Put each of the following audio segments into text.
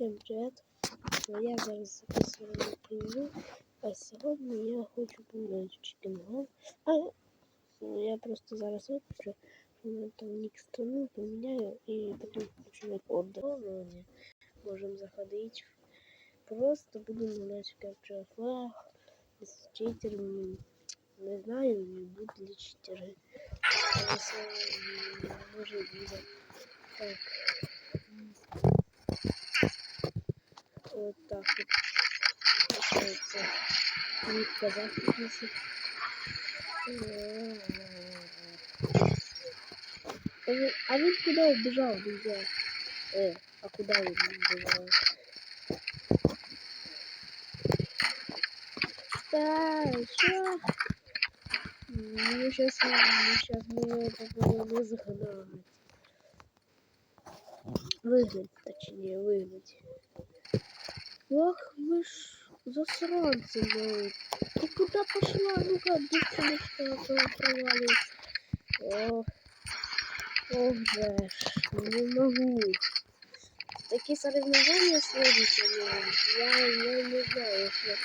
Всім привіт! Я зараз записую інтерв'ю, а сьогодні я хочу погуляти в Чикінгол. А ну, я просто зараз виключу, що там ніч в страну поміняю і потім включу рекорд. Ми можемо заходити. Просто буду гуляти в Capture Flag з читерами. Не знаю, будуть ли читери. Але це м, може буде. Так. Вот так вот. Получается. Нитка захватится. А ведь куда убежал, друзья? Э, а куда он убежал? Да, что? Ну, сейчас, сейчас мы его попробуем изгнать. Выгнать, точнее, выгнать. Ох, вы ж засранцы мои. Ты куда пошла? Ну-ка, девчоночка, проваливай. Ох, ох же ж, не могу. Такие соревнования следующие, я, я не знаю, что,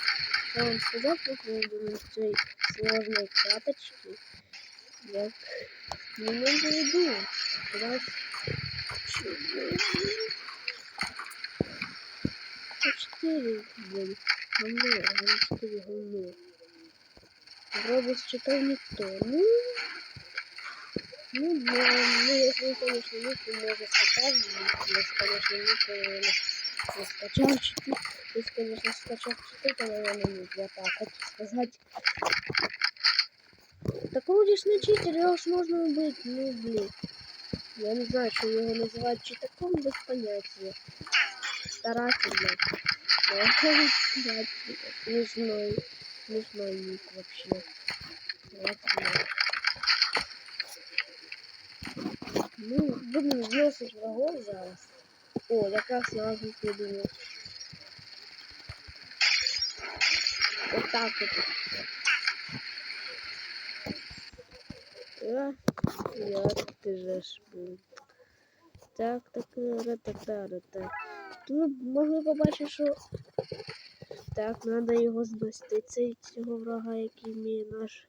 что вам сказать по поводу этой сложной каточки. Я не могу иду. Раз, Четыре, блин, говно, а четыре говно. Вроде считал никто. Ну, ну, да, ну, если, конечно, никто может скачать, если, конечно, никто не скачал если, конечно, скачал читы, то, наверное, нет, я так хочу сказать. Такого здесь не читера уж можно быть, ну, блин. Я не знаю, что его называют читаком, без понятия. Старательно. Но старательно. Смешной. Смешной ник вообще. Ну, будем зносить врагов зараз. О, я вас не придумал. Вот так вот. А, я ти же ж був. Так, так, ратата-рата. Тут могли побачити, що так, треба його знести, цей цього врага, який має наш.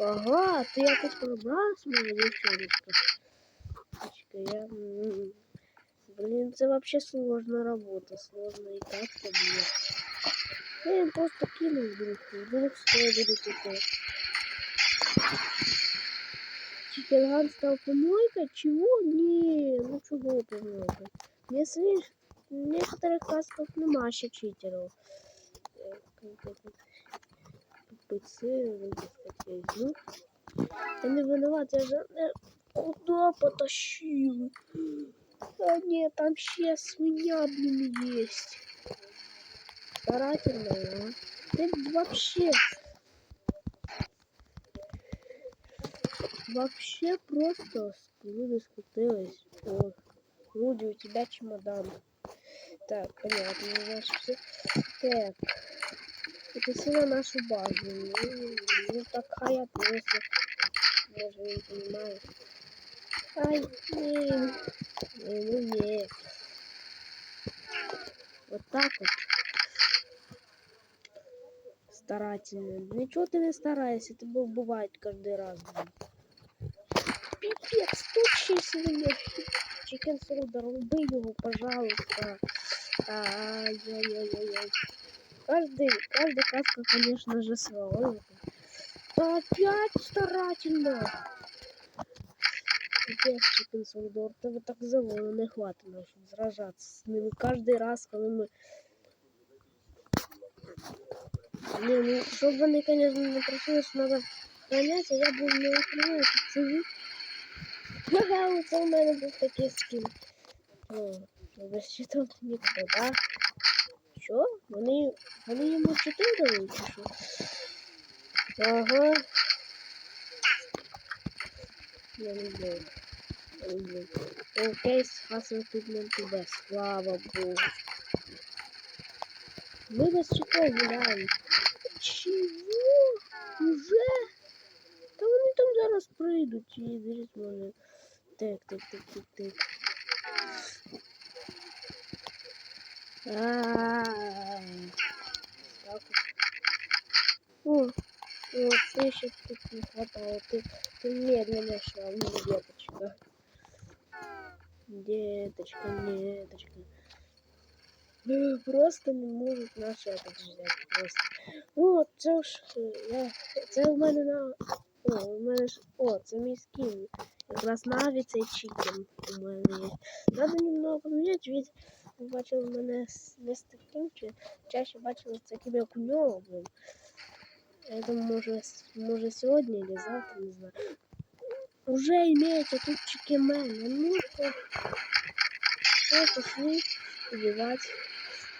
Ага, ти якось пробралась, моя дівчоночка. Я... Блин, це вообще сложная работа, сложная и катка будет. Я им просто кинул вдруг, вдруг что я буду теперь. Чикерган стал помойкой? Чего? Не, ну чего слышь, в некоторых касках нема ще читеров. Э? ПЦ. Ну, ты не виноват, я же э, куда потащил? А нет, там ще свинья, блин, есть. Старательная, а? Ты вообще Вообще просто люди скрутились. О, Руди, у тебя чемодан. Так, понятно, значит все. Так. Это на нашу базу. Ну, ну такая просто. Даже не понимаю. Ай, блин. Не, ну не. Вот так вот. Старательно. Ничего ты не старайся, это бывает каждый раз. Блин. Пипец, тучись мне. Чикен Солдер, убей его, пожалуйста. Ай-яй-яй-яй. Каждый, каждый каска, конечно же, свой. Опять старательно. Пипец, Чикен Солдер, тебе так заводу не хватит, щоб сражаться с ними каждый раз, коли ми... Не, ну, щоб вони, конечно, не просили, що надо охранять, а я буду не охраняти циві. Ага, це у мене був такий скін. О, розчитав ніхто, да? Що? Вони, вони йому чотири дали, чи що? Ага. Я не знаю. Окей, хасл пігмент іде, слава Богу. Ми без чого гуляємо. Чего? Уже? Та вони там зараз прийдуть і десь може. Так, так, так, так, так. О, вот, еще тут не хватало. Ты, ты медленно шла, ну, деточка. Деточка, деточка. Ну, Просто не можуть наші так взяти. Просто. О, це ж я. Це в мене на. О, у мене ж. О, це мій скін. Якраз навіть цей чікен у мене є. Надо немного поміняти, від ви бачили мене не з таким, чи чаще бачили з таким, як у нього, блин. Я думаю, може, може сьогодні или завтра, не знаю. Уже имеется тут чикемен. А ну-ка. Все, пошли убивать.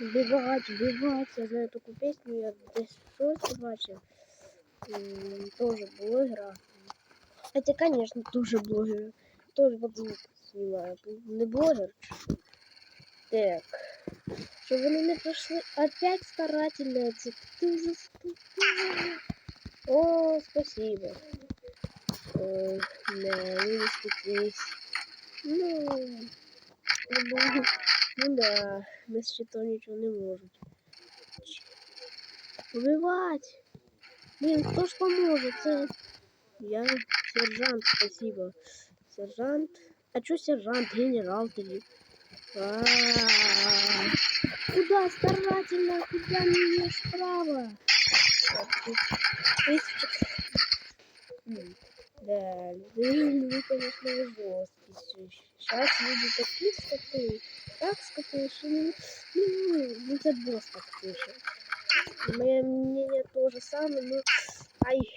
Убивать, убивать. Я знаю такую песню, я десь щось бачив. Тоже блогера. Хотя, конечно, тоже блогер. Тоже вот звук снимаю. Не блогер. Так. Щоб вони не пройшли опять старательно. Вже ступила. О, спасибо. Да, вы не скупись. Ну, ну, ну да, без щитов ничего не можуть. Убивать! Блин, кто ж поможет? Це я сержант, спасибо. Сержант. А чё сержант? Генерал тоді. Куда старательно? Куда не М, Да, вы, вы, конечно, жесткий. Сейчас люди такие скоты, так скоты, что ну, ну, ну, это босс так пишет. Но, ай,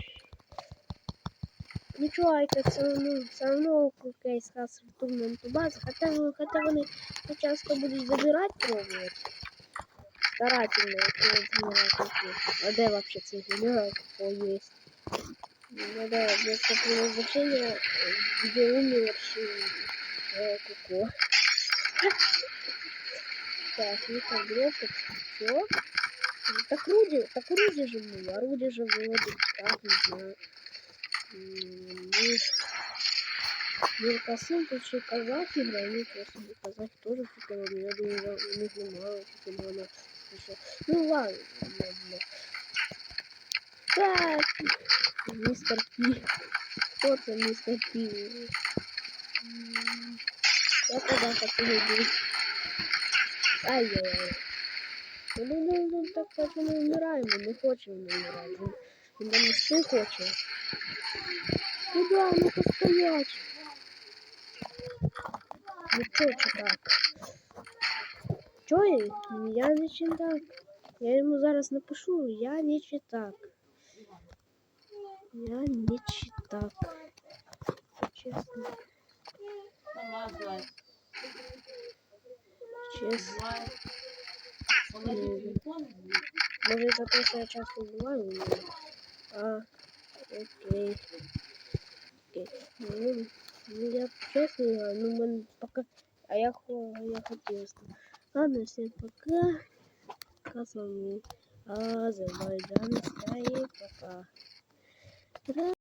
ничего, айка все равно, все равно кейс хас в турнаменту базы, хотя, вы- хотя вони часто будуть забирать пробовать. Старательно, якщо такий. А де вообще цей есть? Ну да, место предназначения, где умерший э, Куко. Так, ну так, все. Так Руди, так Руди же был, а Руди же вроде так, не знаю. М, Ну, тут еще казахи играют, ну, просто казахи тоже фигово, я думаю, у них немало фигово. Ну ладно, ладно. Так, мистер Пи. Кто це мистер Пи? Я тогда хочу убить. Ай-яй-яй. Ну, ну, ну, ну, так как ми вмираємо, не хочемо вмирати. Він, він донести хоче. Куда? Ну постоять. Ну чё, чё так? Чё я? Я не читак. Я ему зараз напишу, я не читак. Я не читак. Честно. Намазалась. Может из-за того, что я часто убиваю его? А, окей. Окей. Ну, ну, я честно играю, ну, мен пока... А я, я хотел. Ладно, всем пока. Пока с вами Азербайджан. Пока.